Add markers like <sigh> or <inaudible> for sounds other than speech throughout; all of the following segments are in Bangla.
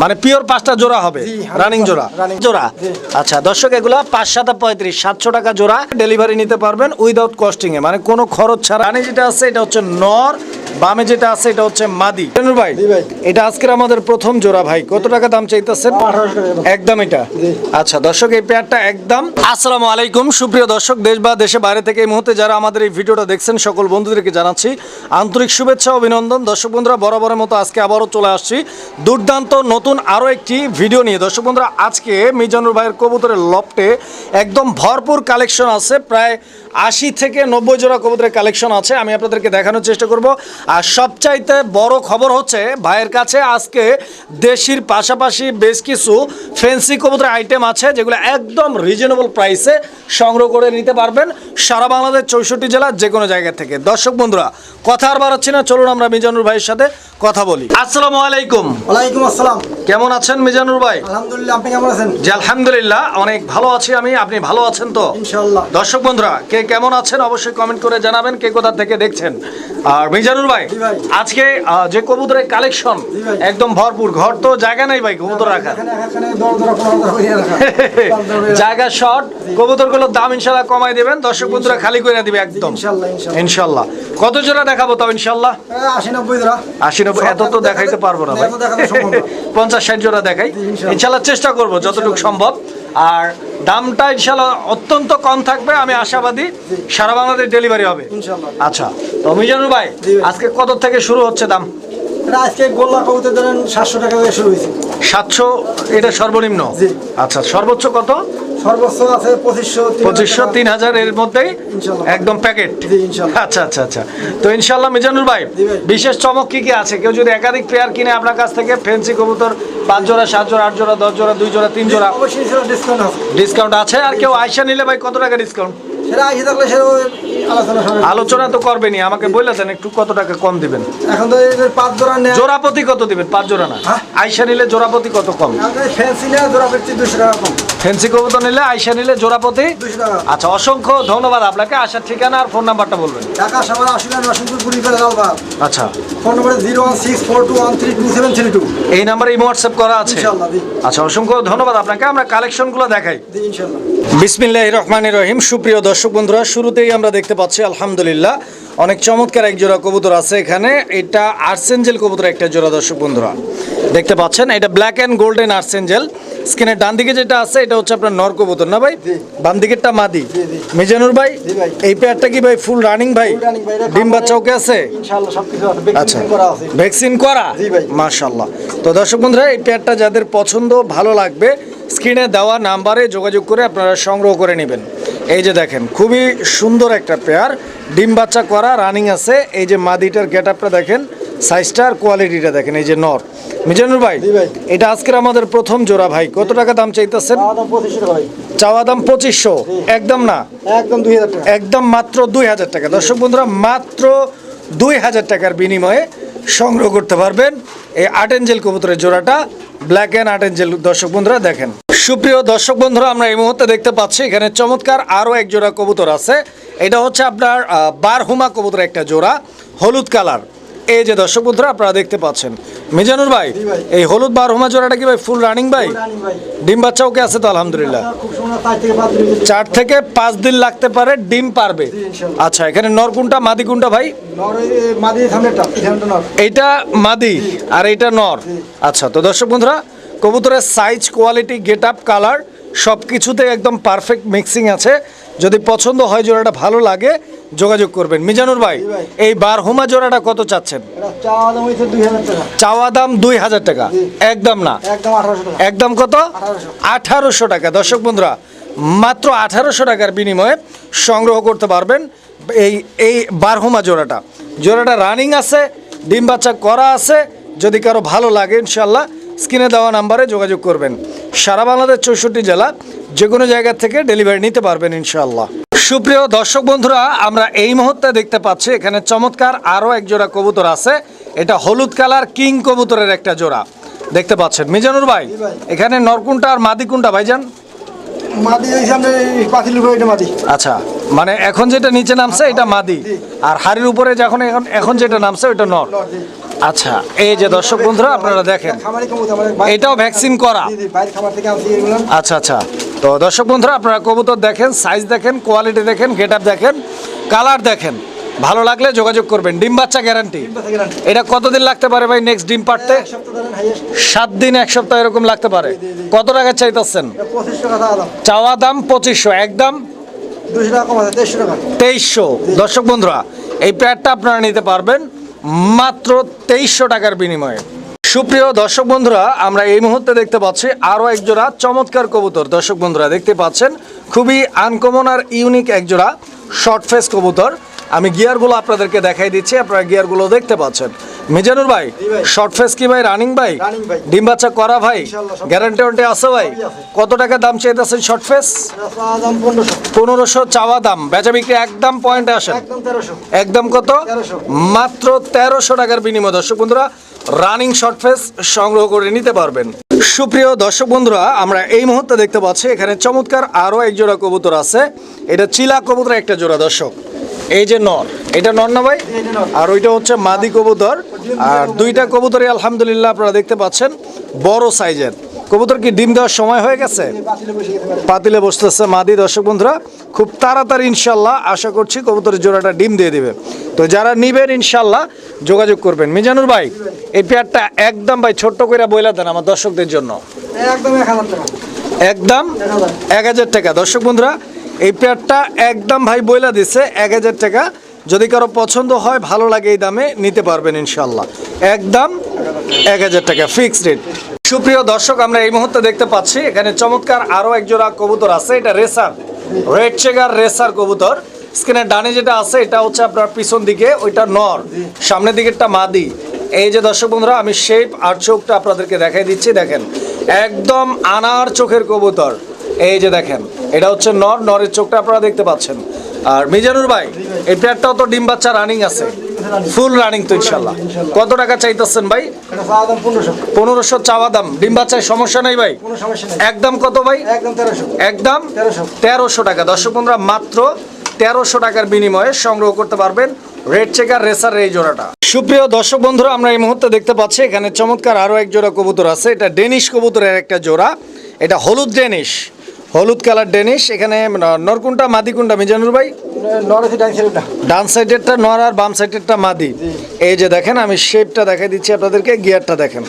মানে পিওর পাঁচটা জোড়া হবে। রানিং জোড়া। জোড়া। আচ্ছা দর্শক এগুলা পাঁচ সাত পঁয়ত্রিশ সাতশো টাকা জোড়া। ডেলিভারি নিতে পারবেন উইদাউট কস্টিং এ। মানে কোনো খরচ ছাড়া। রানি যেটা আছে এটা হচ্ছে নর। বামে যেটা আছে এটা হচ্ছে মাদি। ভাই এটা আজকের আমাদের প্রথম জোড়া ভাই। কত টাকা দাম চাইতেছেন। একদম এটা। আচ্ছা দর্শক এই পেয়ারটা একদম। আসসালামু আলাইকুম। সুপ্রিয় দর্শক দেশ বা দেশে বাইরে থেকে এই মুহূর্তে যারা আমাদের এই ভিডিওটা দেখছেন সকল বন্ধুদেরকে জানাচ্ছি আন্তরিক শুভেচ্ছা ও অভিনন্দন। দর্শক বন্ধুরা বরাবরের মতো আজকে আবারও চলে আসছি। দুর্দান্ত নতুন আরও একটি ভিডিও নিয়ে। দর্শক বন্ধুরা, আজকে মিজানুর ভাইয়ের কবুতরের লফটে একদম ভরপুর কালেকশন আছে। প্রায় আশি থেকে নব্বই জোড়া কবুতরের কালেকশন আছে আমি আপনাদেরকে দেখানোর চেষ্টা করব। আর সবচাইতে বড় খবর হচ্ছে ভাইয়ের কাছে আজকে দেশির পাশাপাশি বেশ কিছু ফেন্সি কবুতরের আইটেম আছে যেগুলো একদম রিজনেবল প্রাইসে সংগ্রহ করে নিতে পারবেন সারা বাংলাদেশ চৌষট্টি জেলার যে কোনো জায়গা থেকে। দর্শক বন্ধুরা কথা আর বাড়াচ্ছি না চলুন আমরা মিজানুর ভাইয়ের সাথে কথা বলি। আসসালামু আলাইকুম। ওয়ালাইকুম আসসালাম। কেমন আছেন মিজানুর ভাই? আলহামদুলিল্লাহ আপনি কেমন আছেন? জি আলহামদুলিল্লাহ অনেক ভালো আছি আমি আপনি ভালো আছেন তো? ইনশাআল্লাহ। দর্শক বন্ধুরা কে কেমন আছেন অবশ্যই কমেন্ট করে জানাবেন কে কোথা থেকে দেখছেন। আর মিজানুর ভাই আজকে যে কবুতরের কালেকশন একদম ভরপুর ঘর তো জায়গা নাই ভাই কবুতর রাখা। <laughs> জায়গা শর্ট কবুতরগুলোর দাম ইনশাল্লাহ কমাই দেবেন দর্শক বন্ধুরা খালি করে দিবে একদম। ইনশাল্লাহ কত জোড়া দেখাবো তাও ইনশাল্লাহ? আশি নব্বই ধরা আশি নব্বই এত তো দেখাইতে পারব না ভাই। <laughs> পঞ্চাশ ষাট জোড়া দেখাই। ইনশাল্লাহ। চেষ্টা করব যতটুকু সম্ভব। আর দামটা ইনশাল্লাহ অত্যন্ত কম থাকবে আমি আশাবাদী সারা বাংলাদেশ ডেলিভারি হবে। আচ্ছা তো মিজানুর ভাই আজকে কত থেকে শুরু হচ্ছে দাম? আজকে গোল্লা কবুতর ধরেন সাতশো টাকা থেকে শুরু হয়েছে। সাতশো এটা সর্বনিম্ন? আচ্ছা সর্বোচ্চ কত? সর্বোচ্চ আছে পঁচিশশো পঁচিশশো তিন হাজার এর মধ্যেই। একদম প্যাকেট আচ্ছা আচ্ছা আচ্ছা। তো ইনশাল্লাহ মিজানুর ভাই বিশেষ চমক কি কি আছে? কেউ যদি একাধিক পেয়ার কিনে আপনার কাছ থেকে ফেন্সি কবুতর পাঁচ জোড়া সাত জোড়া আট জোড়া দশ জোড়া দুই জোড়া তিন জোড়া? ডিসকাউন্ট আছে। ডিসকাউন্ট আছে? আর কেউ আইসা নিলে ভাই কত টাকা ডিসকাউন্ট সেটা আইসে থাকলে সেটা আলোচনা আলোচনা তো করবেনি আমাকে বলে দেন একটু কত টাকা কম দিবেন? এখন তো এই পাঁচ জোড়া নেয় জোড়াপতি কত দিবেন? পাঁচ জোড়া না? হ্যাঁ? আইসা নিলে জোড়াপতি কত কম? ফ্যান্সি নেয় জোড়া পেয়েছি দুশো টাকা কম। ফেন্সি কবুতর নিলে আইসা নিলে জোড়াপতি? আচ্ছা অসংখ্য ধন্যবাদ আপনাকে। আসার ঠিকানা আর ফোন নাম্বারটা বলবেন। ঢাকা সাভার আশুলিয়া নরসিংপুর কুড়িপাড়া লালবাগ আচ্ছা। Phone number zero one six four two one three two seven three two. এই নাম্বারে ইমো হোয়াটসঅ্যাপ করা আছে। আচ্ছা অসংখ্য ধন্যবাদ আপনাকে। আমরা কালেকশনগুলো দেখাই। ইনশাল্লাহ বিসমিল্লাহ রহমান রহিম। সুপ্রিয় দর্শক বন্ধুরা শুরুতেই আমরা দেখতে পাচ্ছি আলহামদুলিল্লাহ অনেক চমৎকার এক জোড়া কবুতর আছে এখানে। এটা আর্সেঞ্জেল কবুতর একটা জোড়া দর্শক বন্ধুরা। দেখতে পাচ্ছেন এটা ব্ল্যাক অ্যান্ড গোল্ডেন আর্সেঞ্জেল। স্ক্রিনের ডান দিকে যেটা আছে এটা হচ্ছে আপনার নর কবুতর না ভাই। বাম দিকেরটা মাদি। মিজানুর ভাই। এই পেয়ারটা কি ভাই ফুল রানিং ভাই? ডিম বাচ্চা ওকে আছে? আচ্ছা। ভ্যাকসিন করা। মাশাল্লাহ তো দর্শক বন্ধুরা এই পেয়ারটা যাদের পছন্দ ভালো লাগবে স্ক্রিনে দেওয়া নাম্বারে যোগাযোগ করে আপনারা সংগ্রহ করে নেবেন। এই যে দেখেন খুবই সুন্দর একটা পেয়ার ডিম বাচ্চা করা রানিং আছে। এই যে মাদিটার গেট আপটা দেখেন সাইজটা আর কোয়ালিটিটা দেখেন এই যে নর। মিজানুর ভাই এটা আজকের আমাদের প্রথম জোড়া ভাই। কত টাকা দাম চাইতেছেন? চাওয়া দাম পঁচিশশো একদম না? একদম দুই একদম মাত্র দুই হাজার টাকা। দর্শক বন্ধুরা মাত্র দুই হাজার টাকার বিনিময়ে সংগ্রহ করতে পারবেন। এই আর্ট এঞ্জেল কবুতরের জোড়াটা ব্ল্যাক অ্যান্ড আর্ট এঞ্জেল দর্শক বন্ধুরা দেখেন। সুপ্রিয় দর্শক বন্ধুরা, আমরা এই মুহূর্তে দেখতে পাচ্ছি, এখানে চমৎকার আরও এক জোড়া কবুতর আছে। এটা হচ্ছে আপনার বারহুমা কবুতরের একটা জোড়া, হলুদ কালার। এই যে দর্শক বন্ধুরা আপনারা দেখতে পাচ্ছেন। মিজানুর ভাই এই হলুদ বারহুমা জোড়াটা কি ভাই ফুল রানিং ভাই? ডিম বাচ্চা ওকে আছে তো আলহামদুলিল্লাহ। চার থেকে পাঁচ দিন লাগতে পারে ডিম পারবে। আচ্ছা এখানে নরকুনটা মাদি কোনটা ভাই? মাদি পিছনটা নর। এইটা মাদি আর এইটা নর। আচ্ছা তো দর্শক বন্ধুরা কবুতরের size quality get up colour সব কিছুতে একদম পারফেক্ট মিক্সিং আছে। যদি পছন্দ হয় জোড়াটা ভালো লাগে যোগাযোগ করবেন। মিজানুর ভাই। এই বারহুমা জোড়াটা কত চাচ্ছেন? চাওয়া দাম দুই হাজার টাকা। একদম না? একদম কত? আঠারোশো। টাকা। দর্শক বন্ধুরা মাত্র আঠারোশো টাকার বিনিময়ে সংগ্রহ করতে পারবেন এই এই বারহুমা জোড়াটা। জোড়াটা রানিং আছে ডিম বাচ্চা করা আছে। যদি কারও ভালো লাগে ইনশাল্লাহ স্ক্রিনে দেওয়া নাম্বারে যোগাযোগ করবেন। সারা বাংলাদেশ চৌষট্টি জেলা যে কোনো জায়গা থেকে ডেলিভারি নিতে পারবেন ইনশাল্লাহ সুপ্রিয় দর্শক বন্ধুরা আমরা এই মুহূর্তে দেখতে পাচ্ছি এখানে চমৎকার আরও এক জোড়া কবুতর আছে। এটা হলুদ কালার কিং কবুতরের একটা জোড়া। দেখতে পাচ্ছেন। মিজানুর ভাই এখানে নরকুনটা আর মাদি কোনটা ভাইজান আচ্ছা মানে এখন যেটা নিচে নামছে এটা মাদি। আর হাড়ির উপরে যখন এখন এখন যেটা নামছে ওইটা নর। আচ্ছা এই যে দর্শক বন্ধুরা আপনারা দেখেন এটাও ভ্যাকসিন করা। আচ্ছা আচ্ছা। তো দর্শক বন্ধুরা আপনারা কবুতর দেখেন সাইজ দেখেন কোয়ালিটি দেখেন গেট দেখেন কালার দেখেন। ভালো লাগলে যোগাযোগ করবেন। ডিম বাচ্চা গ্যারান্টি। এটা কতদিন লাগতে পারে ভাই নেক্সট ডিম highest। সাত দিন এক সপ্তাহ এরকম লাগতে পারে। কত টাকা চাইতেছেন? এটা 25 টাকা দাম দাম। চাওয়া দাম পঁচিশশো একদম 200 টাকা কম আছে, 2300 টাকা। তেইশশো। দর্শক বন্ধুরা এই প্যাডটা আপনারা নিতে পারবেন। মাত্র তেইশশো টাকার বিনিময়ে। সুপ্রিয় দর্শক বন্ধুরা, আমরা এই মুহূর্তে দেখতে পাচ্ছি আরও একজোড়া চমৎকার কবুতর। দর্শক বন্ধুরা, দেখতে পাচ্ছেন, খুবই আনকমন আর ইউনিক একজোড়া শর্ট ফেস কবুতর। আমি গিয়ারগুলো আপনাদেরকে দেখাই দিচ্ছি, আপনারা গিয়ারগুলো দেখতে পাচ্ছেন। মিজানুর ভাই শর্ট ফেস কি ভাই রানিং ভাই? ডিম বাচ্চা করা ভাই? গ্যারান্টি ওয়ারেন্টি আছে ভাই? কত টাকা দাম চাইতেছেন শর্ট ফেস এটা চাওয়া দাম 1500 পনেরোশো চাওয়া দাম। বেচা বিক্রি একদম পয়েন্টে আসেন। একদম কত? মাত্র তেরোশো টাকার বিনিময়। দর্শক বন্ধুরা রানিং শর্ট ফেস সংগ্রহ করে নিতে পারবেন। সুপ্রিয় দর্শক বন্ধুরা আমরা এই মুহূর্তে দেখতে পাচ্ছি এখানে চমৎকার আরও এক জোড়া কবুতর আছে। এটা চিলা কবুতর একটা জোড়া দর্শক। এই যে নর এটা নর না ভাই? আর ওইটা হচ্ছে মাদি কবুতর। আর দুইটা কবুতরই আলহামদুলিল্লাহ আপনারা দেখতে পাচ্ছেন বড় সাইজের। কবুতর কি ডিম দেওয়ার সময় হয়ে গেছে। পাতিলে বসতেছে মাদি দর্শক বন্ধুরা খুব তাড়াতাড়ি ইনশাল্লাহ আশা করছি কবুতরের জোড়াটা ডিম দিয়ে দিবে। তো যারা নিবেন ইনশাল্লাহ যোগাযোগ করবেন। মিজানুর ভাই এই পেয়ারটা একদম ভাই ছোট্ট করে বইলা দেন আমার দর্শকদের জন্য। একদম একদম এক হাজার টাকা। দর্শক বন্ধুরা এই পেয়ারটা একদম ভাই বইলা দিচ্ছে এক হাজার টাকা। যদি কারও পছন্দ হয়, ভালো লাগে এই দামে নিতে পারবেন ইনশাল্লাহ একদম এক হাজার টাকা ফিক্সড রেট সুপ্রিয় দর্শক, আমরা এই মুহূর্তে দেখতে পাচ্ছি, এখানে চমৎকার আরও একজোড়া কবুতর আছে, এটা রেসার। রেড চেগার রেসার কবুতর। স্ক্রিনের ডানে যেটা আছে, এটা হচ্ছে আপনার পিছন দিকে, ওইটা নর। সামনের দিকেরটা মাদি। এই যে দর্শক বন্ধুরা, আমি শেপ আর চোখটা আপনাদেরকে দেখাই দিচ্ছি, দেখেন। একদম আনার চোখের কবুতর। এই যে দেখেন এটা হচ্ছে নর নরের চোখটা আপনারা দেখতে পাচ্ছেন। আর মিজানুর ভাই এই পেয়ারটাও তো ডিম বাচ্চা রানিং আছে। ফুল রানিং তো ইনশাল্লাহ কত টাকা চাইতেছেন ভাই? এটা চাওয়া দাম 1500 পনেরোশো চাওয়া দাম। ডিম বাচ্চায় সমস্যা নেই ভাই? একদম কত ভাই? একদম 1300 একদম 1300 তেরোশো টাকা। দর্শক বন্ধুরা মাত্র তেরোশো টাকার বিনিময়ে সংগ্রহ করতে পারবেন রেড চেকার রেসার এই জোড়াটা। সুপ্রিয় দর্শক বন্ধুরা আমরা এই মুহূর্তে দেখতে পাচ্ছি এখানে চমৎকার আরও এক জোড়া কবুতর আছে। এটা ডেনিশ কবুতরের একটা জোড়া। এটা হলুদ ডেনিশ হলুদ কালার ডেনিশ এখানে ন- নরকুন্টা মাদিকুন্টা মিজানুর ভাই? ডান সাইডেরটা। নর আর বাম সাইডেরটা মাদি। এই যে দেখেন আমি শেপটা দেখাই দিচ্ছি আপনাদেরকে গিয়ারটা দেখেন।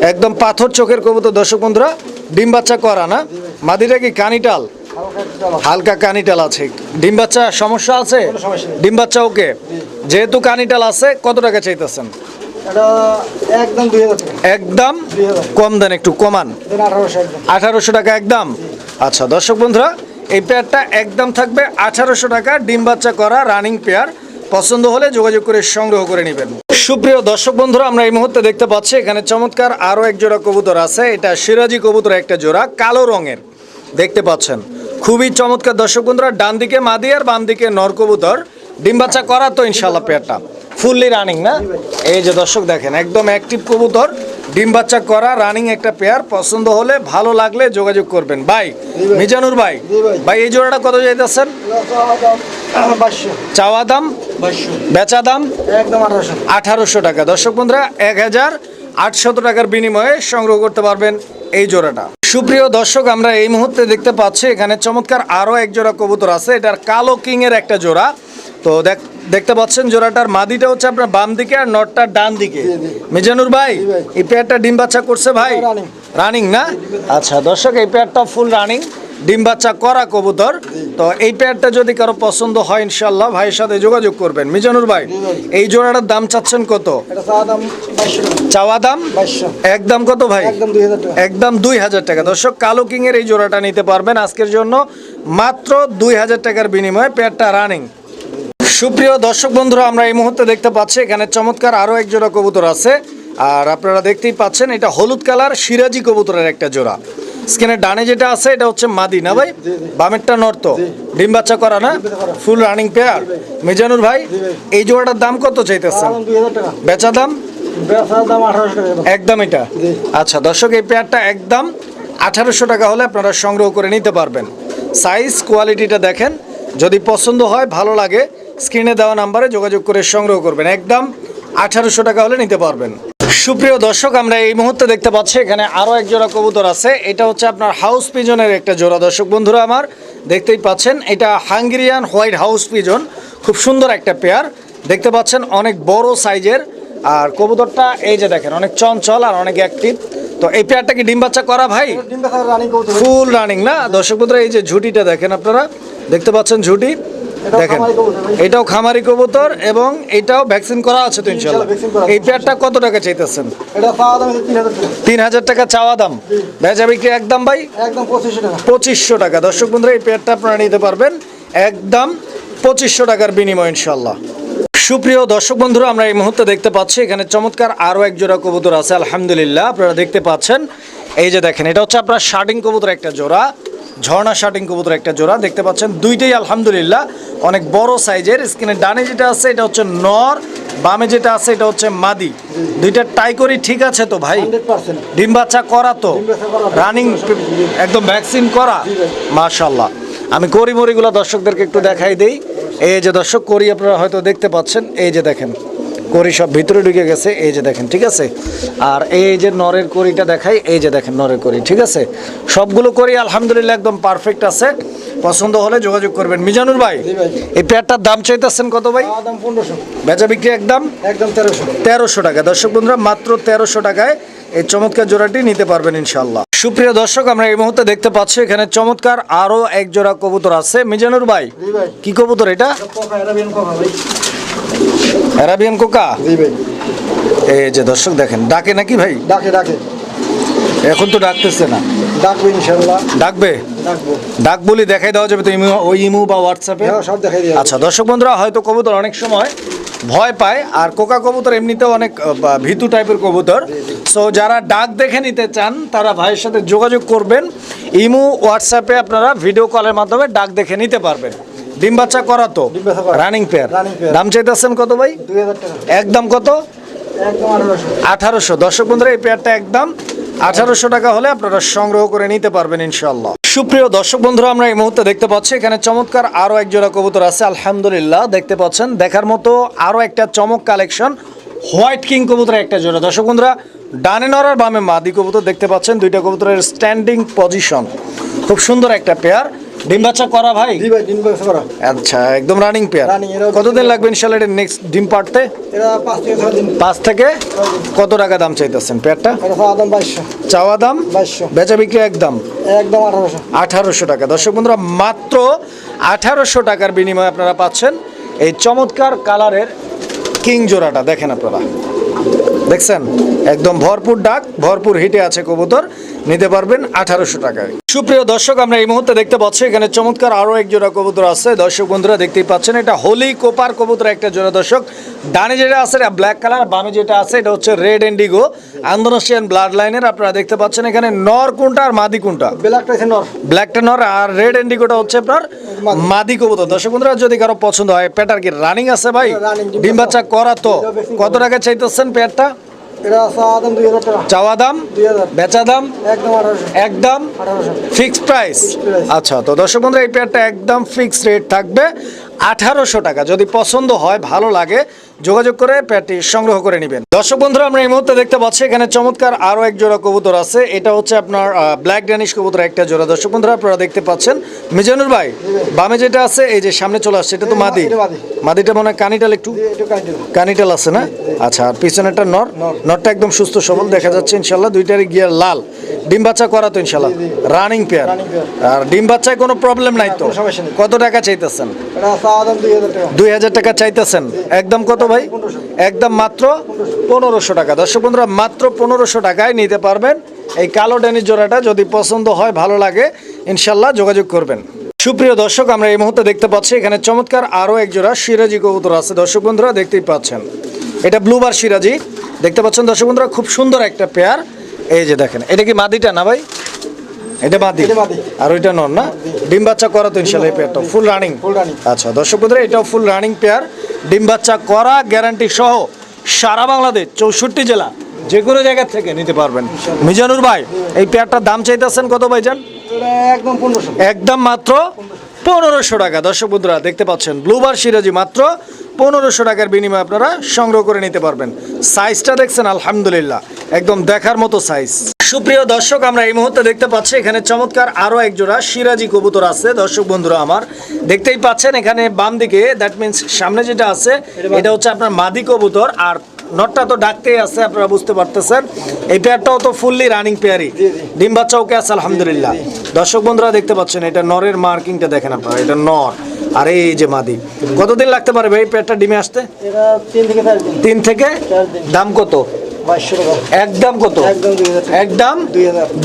একদম পাথর চোখের কবুতর দর্শক বন্ধুরা ডিম বাচ্চা করা না? মাদিটা কি কানিটাল? হালকা কানিটাল আছে। ডিম বাচ্চা সমস্যা আছে। ডিম বাচ্চা ওকে? যেহেতু কানিটাল আছে কত টাকা চাইতেছেন? একদম একদম? কম দেন একটু কমান। দেন 1800 একদম। আঠারোশো টাকা একদম? আচ্ছা দর্শক বন্ধুরা, এই পেয়ারটা একদম থাকবে আঠারোশো টাকা, ডিম বাচ্চা করা রানিং পেয়ার পছন্দ হলে যোগাযোগ করে সংগ্রহ করে নেবেন। সুপ্রিয় দর্শক বন্ধুরা, আমরা এই মুহূর্তে দেখতে পাচ্ছি, এখানে চমৎকার আরও এক জোড়া কবুতর আছে। এটা সিরাজি কবুতর একটা জোড়া, কালো রঙের। দেখতে পাচ্ছেন, খুবই চমৎকার দর্শক বন্ধুরা ডান দিকে মাদি আর বাম দিকে নর কবুতর। ডিম বাচ্চা করা তো ইনশাল্লাহ পেয়ারটা ফুললি রানিং না? এই যে দর্শক দেখেন একদম অ্যাক্টিভ কবুতর ডিম বাচ্চা করা রানিং একটা পেয়ার পছন্দ হলে ভালো লাগলে যোগাযোগ করবেন। ভাই। মিজানুর ভাই ভাই। এই জোড়াটা কত যাইতেছেন? চাওয়া দাম 2200 চাওয়া দাম? 2200 বেচা দাম? একদম আঠারোশো। টাকা। দর্শক বন্ধুরা এক হাজার আটশত টাকার বিনিময়ে সংগ্রহ করতে পারবেন এই জোড়াটা। সুপ্রিয় দর্শক আমরা এই মুহূর্তে দেখতে পাচ্ছি এখানে চমৎকার আরও এক জোড়া কবুতর আছে। এটার কালো কিং এর একটা জোড়া। তো দেখ- দেখতে পাচ্ছেন জোড়াটার মাদিটা হচ্ছে আপনার বাম দিকে আর নটটার ডান দিকে। মিজানুর ভাই এই পেয়ারটা ডিম বাচ্চা করছে ভাই? রানিং। না? আচ্ছা দর্শক এই পেয়ারটা ফুল রানিং ডিম বাচ্চা করা কবুতর। তো এই পেয়ারটা যদি কারও পছন্দ হয় ইনশাল্লাহ ভাইয়ের সাথে যোগাযোগ করবেন। মিজানুর ভাই এই জোড়াটার দাম চাচ্ছেন কত? চাওয়া দাম 2200 টাকা চাওয়া দাম? 2200 একদম কত ভাই? একদম 2000 টাকা। একদম দুই হাজার টাকা। দর্শক কালো কিং এর এই জোড়াটা নিতে পারবেন আজকের জন্য। মাত্র দুই হাজার টাকার বিনিময়ে পেয়ারটা রানিং সুপ্রিয় দর্শক বন্ধুরা আমরা এই মুহূর্তে দেখতে পাচ্ছি এখানে চমৎকার আরও এক জোড়া কবুতর আছে। আর আপনারা দেখতেই পাচ্ছেন এটা হলুদ কালার সিরাজি কবুতরের একটা জোড়া। স্ক্রিনের ডানে যেটা আছে এটা হচ্ছে মাদি না ভাই? বামেরটা নর্ত। ডিম বাচ্চা করা না? ফুল রানিং পেয়ার মিজানুর ভাই এই জোড়াটার দাম কত চাইতেছেন? চাওয়া দাম 2000 টাকা। বেচা দাম? বেচার দাম 1800 টাকা একদম। একদম এটা? আচ্ছা দর্শক এই পেয়ারটা একদম আঠারোশো টাকা হলে আপনারা সংগ্রহ করে নিতে পারবেন। সাইজ কোয়ালিটিটা দেখেন। যদি পছন্দ হয় ভালো লাগে স্ক্রিনে দেওয়া নাম্বারে যোগাযোগ করে সংগ্রহ করবেন। একদম আঠারোশো টাকা হলে নিতে পারবেন। সুপ্রিয় দর্শক আমরা এই মুহূর্তে দেখতে পাচ্ছি এখানে আরও এক জোড়া কবুতর আছে। এটা হচ্ছে আপনার হাউস পিজনের একটা জোড়া। দর্শক বন্ধুরা আমার দেখতেই পাচ্ছেন এটা হাঙ্গেরিয়ান হোয়াইট হাউস পিজন। খুব সুন্দর একটা পেয়ার। দেখতে পাচ্ছেন অনেক বড় সাইজের। আর কবুতরটা এই যে দেখেন অনেক চঞ্চল আর অনেক অ্যাক্টিভ তো এই পেয়ারটা কি ডিম বাচ্চা করা ভাই? ফুল রানিং না? দর্শক বন্ধুরা এই যে ঝুটিটা দেখেন আপনারা। দেখতে পাচ্ছেন ঝুটি। দেখেন। এটাও খামারি কবুতর এবং এটাও ভ্যাকসিন করা আছে তো ইনশাল্লাহ এই পেয়ারটা কত টাকা চাইতেছেন? তিন হাজার টাকা। চাওয়া দাম। বেচা বিক্রি একদম ভাই? একদম পঁচিশশো টাকা। পঁচিশশো টাকা। দর্শক বন্ধুরা এই পেয়ারটা আপনারা নিতে পারবেন একদম পঁচিশশো টাকার বিনিময় ইনশাল্লাহ। সুপ্রিয় দর্শক বন্ধুরা আমরা এই মুহূর্তে দেখতে পাচ্ছি এখানে চমৎকার আরও এক জোড়া কবুতর আছে আলহামদুলিল্লাহ আপনারা দেখতে পাচ্ছেন। এই যে দেখেন এটা হচ্ছে আপনার শার্টিং কবুতর একটা জোড়া। ঝর্ণা শার্টিং কবুতর একটা জোড়া দেখতে পাচ্ছেন দুইটাই আলহামদুলিল্লাহ। অনেক বড় সাইজের স্কিনের ডানে যেটা আছে এটা হচ্ছে নর বামে যেটা আছে এটা হচ্ছে মাদি। দুইটা টাই করি ঠিক আছে তো ভাই? ডিম বাচ্চা করা তো। রানিং একদম ভ্যাকসিন করা। মাশাল্লাহ আমি করি মরিগুলো দর্শকদেরকে একটু দেখাই দেই। এই যে দর্শক করি আপনারা হয়তো দেখতে পাচ্ছেন। এই যে দেখেন করি সব ভিতরে ঢুকে গেছে এই যে দেখেন ঠিক আছে? আর এই যে নরের করিটা দেখাই এই যে দেখেন নরের করি ঠিক আছে? সবগুলো করি আলহামদুলিল্লাহ একদম পারফেক্ট আছে। পছন্দ হলে যোগাযোগ করবেন। মিজানুর ভাই এই পেয়ারটার দাম চাইতেছেন কত ভাই? বেচা বিক্রি একদম? একদম তেরোশো। তেরোশো টাকা। দর্শক বন্ধুরা মাত্র তেরোশো টাকায় এই চমৎকার জোড়াটি নিতে পারবেন ইনশাল্লাহ সুপ্রিয় দর্শক আমরা এই মুহূর্তে দেখতে পাচ্ছি এখানে চমৎকার আরও এক জোড়া কবুতর আছে। মিজানুর ভাই কি কবুতর এটা? Arabian Coca? জি ভাই। এই যে দর্শক দেখেন ডাকে নাকি ভাই? ডাকে ডাকে। এখন তো ডাকতেছে না। ডাকবো ইনশাল্লাহ ডাকবে? ডাক বলি দেখাই দেওয়া যাবে তো ইমু ওই ইমু বা হোয়াটসঅ্যাপে হ্যাঁ সব দেখাই দিয়ে আচ্ছা দর্শক বন্ধুরা হয়তো কবুতর অনেক সময় ভয় পায় আর কোকা কবুতর এমনিতেও অনেক ভীতু টাইপের কবুতর। সো যারা ডাক দেখে নিতে চান তারা ভাইয়ের সাথে যোগাযোগ করবেন। ইমু হোয়াটসঅ্যাপে আপনারা ভিডিও কলের মাধ্যমে ডাক দেখে নিতে পারবেন। ডিম বাচ্চা করা তো। Running pair. দাম চাইতেছেন কত ভাই? একদম কত? আঠারোশো। দর্শক বন্ধুরা এই পেয়ারটা একদম আঠারোশো টাকা হলে আপনারা সংগ্রহ করে নিতে পারবেন ইনশাল্লাহ সুপ্রিয় দর্শক বন্ধুরা আমরা এই মুহূর্তে দেখতে পাচ্ছি এখানে চমৎকার আরও একজোড়া কবুতর আছে আলহামদুলিল্লাহ দেখতে পাচ্ছেন। দেখার মতো আরও একটা চমক কালেকশন হোয়াইট কিং কবুতর একটা জোড়া। দর্শক বন্ধুরা ডানে নরার বামে মাদি কবুতর দেখতে পাচ্ছেন দুইটা কবুতরের স্ট্যান্ডিং পজিশন খুব সুন্দর একটা পেয়ার ডিম বাচ্চা করা ভাই? জি ভাই ডিম ব্যবসা করা। আচ্ছা একদম রানিং পেয়ার কতদিন লাগবে ইনশাল্লাহ এটা নেক্সট ডিম পাড়তে? এরা পাঁচ থেকে ছয় দিন। পাঁচ থেকে? কত টাকা দাম চাইতেছেন পেয়ারটা পাওয়া দাম বাইশশো। চাওয়া দাম? বাইশশো। বেচা বিক্রি একদম? একদম আঠারোশো। আঠারোশো টাকা। দর্শক বন্ধুরা মাত্র আঠারোশো টাকার বিনিময়ে আপনারা পাচ্ছেন এই চমৎকার কালারের কিং জোড়াটা। দেখেন আপনারা। দেখছেন? একদম ভরপুর ডাক ভরপুর হিটে আছে কবুতর। নিতে পারবেন আঠারোশো টাকায়। সুপ্রিয় দর্শক আমরা এই মুহূর্তে দেখতে পাচ্ছি এখানে চমৎকার আরও এক জোড়া কবুতর আছে। দর্শক বন্ধুরা দেখতেই পাচ্ছেন এটা হোলি কোপার কবুতর একটা জোড়া। দর্শক ডানে যেটা আছে এটা ব্ল্যাক কালার বামে যেটা আছে এটা হচ্ছে রেড এন্ডিগো আন্দোলন ব্লাড লাইনের আপনারা দেখতে পাচ্ছেন এখানে নর কোনটা আর মাদি কোনটা? ব্ল্যাকটা আছে নর। ব্ল্যাকটা নর আর রেড এন্ডিগোটা হচ্ছে আপনার মাদি। মাদি কবুতর। দর্শক বন্ধুরা যদি কারও পছন্দ হয় পেটার কি রানিং আছে ভাই? ডিম বাচ্চা। করা তো। কত টাকা চাইতেছেন পেয়ারটা চাওয়া দাম বেচা দাম? একদম ফিক্সড প্রাইস। আচ্ছা তো দর্শক বন্ধুরা এই পেয়ারটা একদম ফিক্সড রেট থাকবে আঠারোশো টাকা। যদি পছন্দ হয় ভালো লাগে যোগাযোগ করে পেয়ারটি সংগ্রহ করে নেবেন। দর্শক বন্ধুরা আমরা এই মুহূর্তে দেখতে পাচ্ছি এখানে চমৎকার আরও এক জোড়া কবুতর আছে। এটা হচ্ছে আপনার ব্ল্যাক ড্যানিশ কবুতর একটা জোড়া। দর্শক বন্ধুরা আপনারা দেখতে পাচ্ছেন মিজানুর ভাই বামে যেটা আছে এই যে সামনে চলে আসছে এটা তো মাদি। মাদিটা মনে হয় কানিটাল একটু? কানিটাল। আছে না? আচ্ছা আর পিছনেরটা নর? নর। নরটা একদম সুস্থ সবল দেখা যাচ্ছে ইনশাল্লাহ। দুইটারই গিয়ার লাল। ডিম বাচ্চা করা তো ইনশাল্লাহ। রানিং পেয়ার আর ডিম বাচ্চায় কোনো প্রবলেম নাই তো। কত টাকা চাইতেছেন? দুই হাজার টাকা। চাইতেছেন? একদম কত ভাই? একদম মাত্র পনেরোশো টাকা। দর্শক বন্ধুরা, মাত্র পনেরোশো টাকায় নিতে পারবেন এই কালো ড্যানির জোড়াটা। যদি পছন্দ হয়, ভালো লাগে, ইনশাল্লাহ যোগাযোগ করবেন। সুপ্রিয় দর্শক, আমরা এই মুহূর্তে দেখতে পাচ্ছি, এখানে চমৎকার আরও এক জোড়া সিরাজি কবুতর আছে। দর্শক বন্ধুরা, দেখতেই পাচ্ছেন। এটা ব্লুবার সিরাজি। দেখতে পাচ্ছেন দর্শক বন্ধুরা, খুব সুন্দর একটা পেয়ার। এই যে দেখেন, এটা কি মাদিটা না ভাই? এটা মাদি আর ওইটা নন না? ডিম বাচ্চা করা তো ইনশাল্লাহ এই পেয়ারটা ফুল রানিং আচ্ছা দর্শক বন্ধুরা এটাও ফুল রানিং পেয়ার ডিম বাচ্চা করা গ্যারান্টি সহ সারা বাংলাদেশ চৌষট্টি জেলা যে কোনো জায়গা থেকে নিতে পারবেন। মিজানুর ভাই এই পেয়ারটার দাম চাইতেছেন কত এটা একদম একদম মাত্র পনেরোশো টাকা। দর্শক বন্ধুরা দেখতে পাচ্ছেন ব্লুবার সিরাজি মাত্র পনেরোশো টাকার বিনিময়ে আপনারা সংগ্রহ করে নিতে পারবেন। সাইজটা দেখছেন আলহামদুলিল্লাহ। একদম দেখার মতো সাইজ সুপ্রিয় দর্শক আমরা এই মুহূর্তে দেখতে পাচ্ছি এখানে চমৎকার আরও একজোড়া সিরাজি কবুতর আছে। দর্শক বন্ধুরা আমার দেখতেই পাচ্ছেন এখানে বাম দিকে দ্যাট মিন্স সামনে যেটা আছে এটা হচ্ছে আপনার মাদি কবুতর। আর নটটা তো ডাকতেই আছে আপনারা বুঝতে পারতেছেন। এই পেয়ারটাও তো ফুললি রানিং পেয়ারি ডিম বাচ্চা ওকে আছে আলহামদুলিল্লাহ। দর্শক বন্ধুরা দেখতে পাচ্ছেন এটা নরের মার্কিংটা দেখেন আপনারা এটা নর। আর এই যে মাদি কতদিন লাগতে পারে ভাই এই পেয়ারটা ডিমে আসতে? তিন থেকে। দাম কত? একদম কত? একদম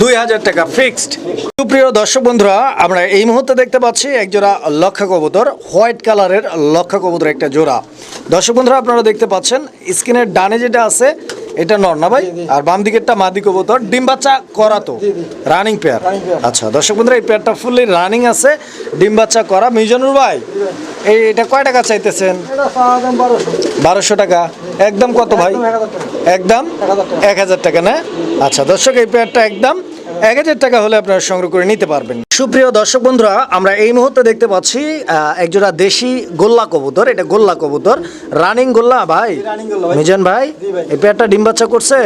দুই হাজার টাকা। ফিক্সড সুপ্রিয় দর্শক বন্ধুরা আমরা এই মুহূর্তে দেখতে পাচ্ছি একজোড়া লক্ষা কবুতর হোয়াইট কালারের লক্ষা কবুতর একটা জোড়া। দর্শক বন্ধুরা আপনারা দেখতে পাচ্ছেন স্ক্রিনের ডানে যেটা আছে এটা নর না ভাই? আর বাম দিকেরটা মাদি কবুতর। ডিম বাচ্চা করা তো? রানিং পেয়ার আচ্ছা দর্শক বন্ধুরা এই পেয়ারটা ফুললি রানিং আছে। ডিম বাচ্চা করা। মিজানুর ভাই এই এটা কয় টাকা চাইতেছেন? বারোশো। টাকা। একদম কত ভাই? একদম এক হাজার টাকা। না? আচ্ছা দর্শক এই পেয়ারটা একদম এক হাজার টাকা হলে আপনারা সংগ্রহ করে নিতে পারবেন। সুপ্রিয় দর্শক বন্ধুরা আমরা এই মুহূর্তে দেখতে পাচ্ছি একজোড়া দেশি গোল্লা কবুতর। এটা গোল্লা কবুতর। রানিং গোল্লা ভাই। মিজান ভাই? এই পেয়ারটা ডিম বাচ্চা করছে?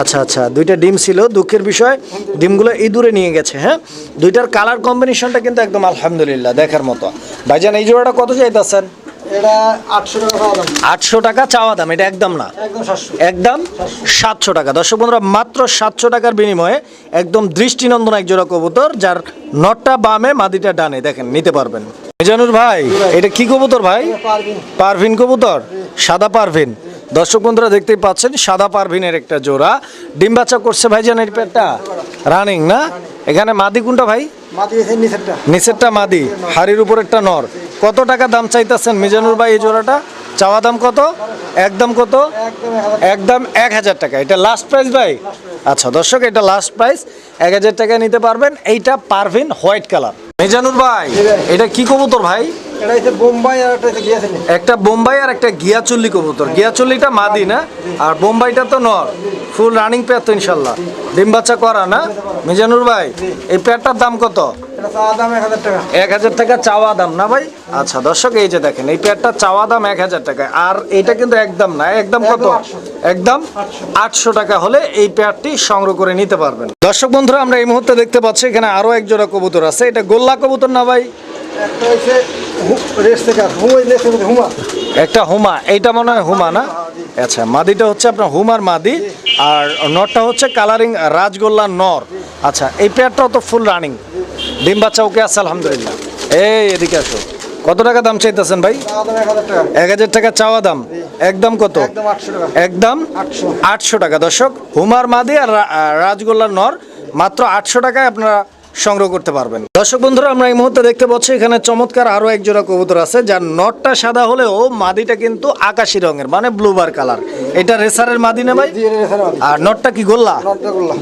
আচ্ছা আচ্ছা দুইটা ডিম ছিল। দুঃখের বিষয় ডিমগুলো ইঁদুরে নিয়ে গেছে হ্যাঁ? দুইটার কালার কম্বিনেশনটা কিন্তু একদম আলহামদুলিল্লাহ দেখার মতো। ভাইজান এই জোড়াটা কত চাইতেছেন? আটশো টাকা চাওয়া দাম। এটা একদম না। একদম সাতশো। টাকা। দর্শক বন্ধুরা মাত্র সাতশো টাকার বিনিময়ে একদম দৃষ্টিনন্দন এক জোড়া কবুতর যার নটটা বামে মাদিটা ডানে দেখেন নিতে পারবেন। মিজানুর ভাই এটা কি কবুতর ভাই? পারভিন। কবুতর? সাদা পারভিন। দর্শক বন্ধুরা দেখতেই পাচ্ছেন সাদা পারভিনের একটা জোড়া। ডিম বাচ্চা করছে ভাইজান এই পেটটা রানিং না? এখানে মাদি কোনটা ভাই? নিচেরটা। মাদি হাড়ির উপর একটা নর। কত টাকা দাম চাইতেছেন মিজানুর ভাই এই জোড়াটা? চাওয়া দাম কত? একদম কত? একদম এক হাজার একদম এক হাজার টাকা। এটা লাস্ট প্রাইস ভাই? আচ্ছা দর্শক এটা লাস্ট প্রাইস এক হাজার টাকা নিতে পারবেন। এইটা পারভিন হোয়াইট কালার। মেজানুর ভাই এটা কি কবুতর ভাই? এটা হচ্ছে বোম্বাই আর একটা হচ্ছে গিয়েছে একটা বোম্বাই আর একটা গিয়াচুল্লি কবুতর। গিয়াচুল্লিটা মাদি না আর বোম্বাইটা তো নর। ফুল রানিং পেয়ার তো ইনশাল্লাহ। ডিম বাচ্চা করা না? মিজানুর ভাই এই পেয়ারটার দাম কত? এক হাজার টাকা। চাওয়া দাম না ভাই? আচ্ছা দর্শক এই যে দেখেন এই পেয়ারটা চাওয়া দাম এক হাজার টাকা আর এটা কিন্তু একদম না একদম কত? একদম আটশো। টাকা হলে এই পেয়ারটি সংগ্রহ করে নিতে পারবেন। দর্শক বন্ধুরা আমরা এই মুহূর্তে দেখতে পাচ্ছি এখানে আরও এক জোড়া কবুতর আছে। এটা গোল্লা কবুতর না ভাই? একটা হুমা। একটা হুমা এইটা মনে হয় হুমা না? আচ্ছা মাদিটা হচ্ছে আপনার হুমার মাদি আর নরটা হচ্ছে কালারিং রাজগোল্লা নর। আচ্ছা এই পেয়ারটাও তো ফুল রানিং ডিম বাচ্চা ওকে আছে আলহামদুলিল্লাহ। এই এদিকে আসো। কত টাকা দাম চাইতেছেন ভাই? এক হাজার টাকা। চাওয়া দাম। একদম কত? একদম আটশো টাকা। দর্শক হুমার মাদি আর রাজগোল্লার নর মাত্র আটশো টাকায় আপনারা সংগ্রহ করতে পারবেন। দর্শক বন্ধুরা আমরা এই মুহূর্তে দেখতে পাচ্ছি এখানে চমৎকার আরও এক জোড়া কবুতর আছে যার নটটা সাদা হলেও মাদিটা কিন্তু আকাশি রঙের মানে ব্লুবার কালার এটা রেসারের মাদি না ভাই? আর নটটা কি গোল্লা।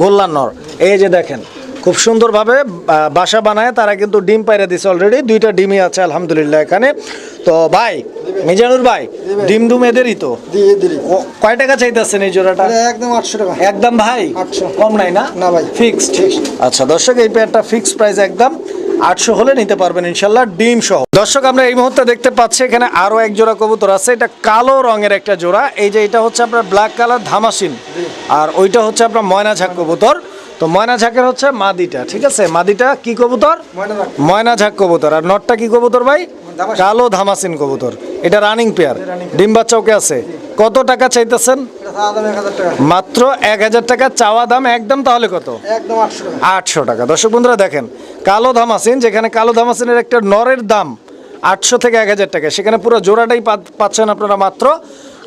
গোল্লার নর। এই যে দেখেন খুব সুন্দরভাবে বাসা বানায় তারা কিন্তু ডিম পাইরা দিছে অলরেডি দুইটা ডিমই আছে আলহামদুলিল্লাহ এখানে। তো ভাই মিজানুর ভাই ডিম ডুম এদেরই তো? কয় টাকা চাইতেছেন এই জোড়াটা? একদম আটশো টাকা। একদম ভাই। কম নাই না? না ভাই। ফিক্সড আচ্ছা দর্শক এই পেয়ারটা ফিক্সড প্রাইস একদম। আটশো হলে নিতে পারবেন ইনশাল্লাহ ডিম সহ। দর্শক আমরা এই মুহূর্তে দেখতে পাচ্ছি এখানে আরও এক জোড়া কবুতর আছে। এটা কালো রঙের একটা জোড়া। এই যে এটা হচ্ছে আপনার ব্ল্যাক কালার ধামাসিন আর ওইটা হচ্ছে আপনার ময়না ঝাক কবুতর। তো ময়না ঝাঁকের হচ্ছে মাদিটা ঠিক আছে? মাদিটা কি কবুতর? ময়না ঝাঁক। কবুতর। আর নটটা কি কবুতর ভাই? কালো ধামাসিন কবুতর। এটা রানিং পেয়ার ডিম বাচ্চা ওকে আছে? কত টাকা চাইতেছেন? মাত্র এক হাজার টাকা। চাওয়া দাম একদম তাহলে কত? আটশো টাকা। দর্শক বন্ধুরা দেখেন কালো ধামাসিন যেখানে কালো ধামাসিনের একটা নরের দাম আটশো থেকে এক হাজার টাকা। সেখানে পুরো জোড়াটাই পাচ্ছেন আপনারা মাত্র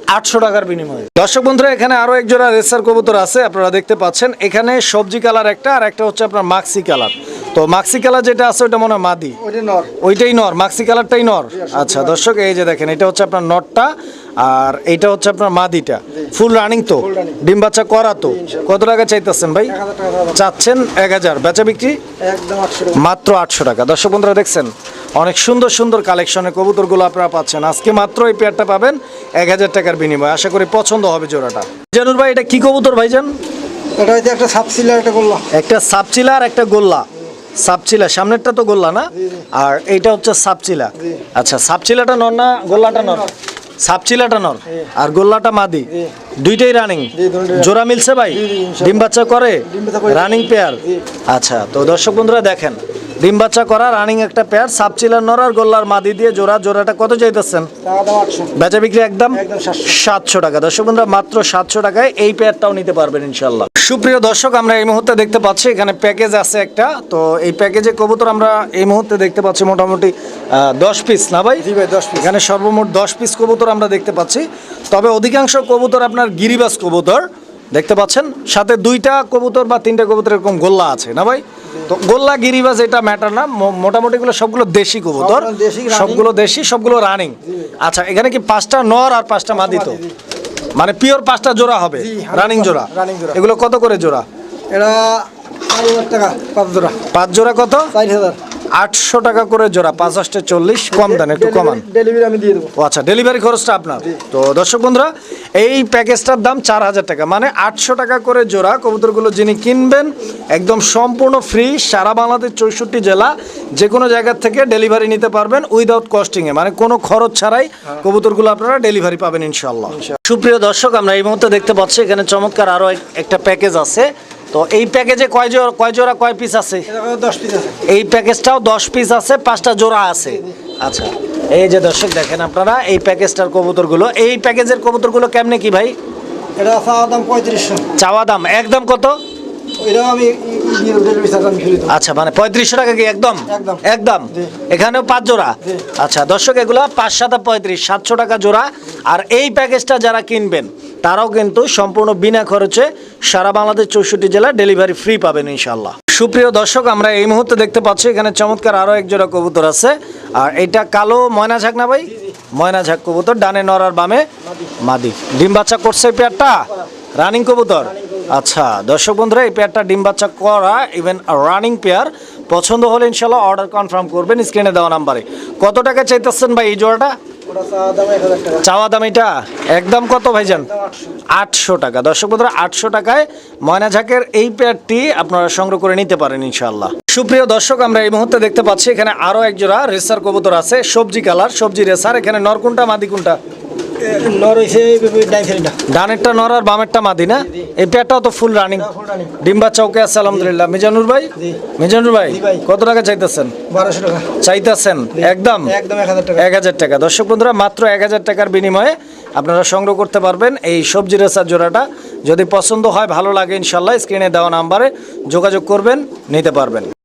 আটশো টাকার বিনিময়ে। দর্শক বন্ধুরা এখানে আরও এক জোড়া রেসার কবুতর আছে আপনারা দেখতে পাচ্ছেন। এখানে সবজি কালার একটা আর একটা হচ্ছে আপনার মাক্সি কালার। তো মাক্সি কালার যেটা আছে ওটা মনে হয় মাদি। ওইটাই নর। মাক্সি কালারটাই নর। আচ্ছা দর্শক এই যে দেখেন এটা হচ্ছে আপনার নটটা আর এটা হচ্ছে আপনার মাদিটা। ফুল রানিং তো। ডিম বাচ্চা করা তো। কত টাকা চাইতেছেন ভাই? চাচ্ছেন এক হাজার। বেচা বিক্রি? মাত্র আটশো টাকা। দর্শক বন্ধুরা দেখছেন? অনেক সুন্দর সুন্দর কালেকশনের কবুতরগুলো আপনারা পাচ্ছেন। আজকে মাত্র এই পেয়ারটা পাবেন এক হাজার টাকার বিনিময়ে। আশা করি পছন্দ হবে জোড়াটা। জানুর ভাই এটা কি কবুতর ভাইজান? এটা হচ্ছে একটা সাবসিলার একটা করলাম একটা সাপচিলা আর একটা গোল্লা। সাপচিলা সামনেরটা তো গোল্লা না? আর এইটা হচ্ছে সাপচিলা আচ্ছা সাপচিলাটা নর না গোল্লাটা নর? সাপচিলাটা নর। আর গোল্লাটা মাদি? দুইটাই রানিং। জোড়া মিলছে ভাই? ডিম বাচ্চা করে। রানিং পেয়ার আচ্ছা তো দর্শক বন্ধুরা দেখেন ডিম বাচ্চা করা রানিং একটা পেয়ার সাপচিলার নর আর গোল্লার মাদি দিয়ে জোড়া জোড়াটা কত চাইতেছেন? বেচা বিক্রি একদম একদম 700 সাতশো টাকা। দর্শক বন্ধুরা মাত্র সাতশো টাকায় এই পেয়ারটাও নিতে পারবেন ইনশাল্লাহ সুপ্রিয় দর্শক আমরা এই মুহূর্তে দেখতে পাচ্ছি এখানে প্যাকেজ আছে একটা। তো এই প্যাকেজে কবুতর আমরা এই মুহূর্তে দেখতে পাচ্ছি মোটামুটি দশ পিস না ভাই? জি ভাই, 10 piece। এখানে সর্বমোট দশ পিস কবুতর আমরা দেখতে পাচ্ছি। তবে অধিকাংশ কবুতর আপনার গিরিবাস কবুতর। দেখতে পাচ্ছেন? সাথে দুইটা কবুতর বা তিনটা কবুতর এরকম গোল্লা আছে না ভাই? তো গোল্লা গিরিবাস এটা ম্যাটার না। মো- মোটামুটি গুলো সবগুলো দেশি কবুতর। সবগুলো দেশি, সবগুলো রানিং আচ্ছা এখানে কি পাঁচটা নর আর পাঁচটা মাদি তো? মানে পিওর পাঁচটা জোড়া হবে রানিং জোড়া। এগুলো কত করে জোড়া? এটা টাকা পাঁচ জোড়া। পাঁচ জোড়া কত? চার হাজার। আটশো টাকা করে জোড়া পাঁচ আষ্টে চল্লিশ কম দেন একটু কমান। ডেলিভারি আমি দিয়ে দেবো। আচ্ছা ডেলিভারি খরচটা আপনার। তো দর্শক বন্ধুরা এই প্যাকেজটার দাম চার হাজার টাকা মানে আটশো টাকা করে জোড়া। কবুতরগুলো যিনি কিনবেন একদম সম্পূর্ণ ফ্রি সারা বাংলাদেশ চৌষট্টি জেলা যে কোনো জায়গা থেকে ডেলিভারি নিতে পারবেন উইদাউট কস্টিংয়ে মানে কোনো খরচ ছাড়াই কবুতরগুলো আপনারা ডেলিভারি পাবেন ইনশাল্লাহ সুপ্রিয় দর্শক আমরা এই মুহূর্তে দেখতে পাচ্ছি এখানে চমৎকার আরও একটা প্যাকেজ আছে। তো এই প্যাকেজে কয় জোড়া কয় জোড়া কয় পিস আছে? দশ পিস আছে। এই প্যাকেজটাও দশ পিস আছে পাঁচটা জোড়া আছে। আচ্ছা এই যে দর্শক দেখেন আপনারা এই প্যাকেজটার কবুতরগুলো। এই প্যাকেজের কবুতরগুলো কেমনে কি ভাই? এটা চাওয়া দাম পঁয়ত্রিশশো। চাওয়া দাম একদম কত? আচ্ছা মানে পঁয়ত্রিশশো টাকা কি একদম? একদম। একদম? এখানেও পাঁচ জোড়া? আচ্ছা দর্শক এগুলো পাঁচ সাতা পঁয়ত্রিশ সাতশো টাকা জোড়া। আর এই প্যাকেজটা যারা কিনবেন তারাও কিন্তু সম্পূর্ণ বিনা খরচে সারা বাংলাদেশ চৌষট্টি জেলা ডেলিভারি ফ্রি পাবেন ইনশাল্লাহ সুপ্রিয় দর্শক, আমরা এই মুহূর্তে দেখতে পাচ্ছি, এখানে চমৎকার আরও এক জোড়া কবুতর আছে। আর এটা কালো ময়না ঝাঁক না ভাই? ময়না ঝাঁক কবুতর, ডানে নর আর বামে মাদি। ডিম বাচ্চা করছে এই পেয়ারটা? রানিং কবুতর? আচ্ছা দর্শক বন্ধুরা, এই পেয়ারটা ডিম বাচ্চা করা ইভেন রানিং পেয়ার। পছন্দ হলে ইনশাল্লাহ অর্ডার কনফার্ম করবেন স্ক্রিনে দেওয়া নাম্বারে। কত টাকা চাইতেছেন ভাই এই জোড়াটা? চাওয়া দাম এটা? একদম কত ভাইজান? আটশো। টাকা। দর্শক বন্ধুরা আটশো টাকায় ময়না ঝাঁকের এই প্যাডটি আপনারা সংগ্রহ করে নিতে পারেন ইনশাল্লাহ সুপ্রিয় দর্শক আমরা এই মুহূর্তে দেখতে পাচ্ছি এখানে আরও একজোড়া রেসার কবুতর আছে সবজি কালার সবজি রেসার। এখানে নরকুন্টা কোনটা মাদি কোনটা নর ডানেরটা নর আর বামেরটা মাদি না? এই পেয়ারটাও তো ফুল রানিং ফুল রানিং ডিম আছে আলহামদুলিল্লাহ। মিজানুর ভাই? মিজানুর ভাই কত টাকা চাইতেছেন? বারোশো টাকা। চাইতেছেন? একদম? একদম এক হাজার টাকা। দর্শক বন্ধুরা মাত্র এক হাজার টাকার বিনিময়ে আপনারা সংগ্রহ করতে পারবেন এই সবজি রেসার জোড়াটা। যদি পছন্দ হয় ভালো লাগে ইনশাল্লাহ স্ক্রিনে দেওয়া নাম্বারে যোগাযোগ করবেন নিতে পারবেন।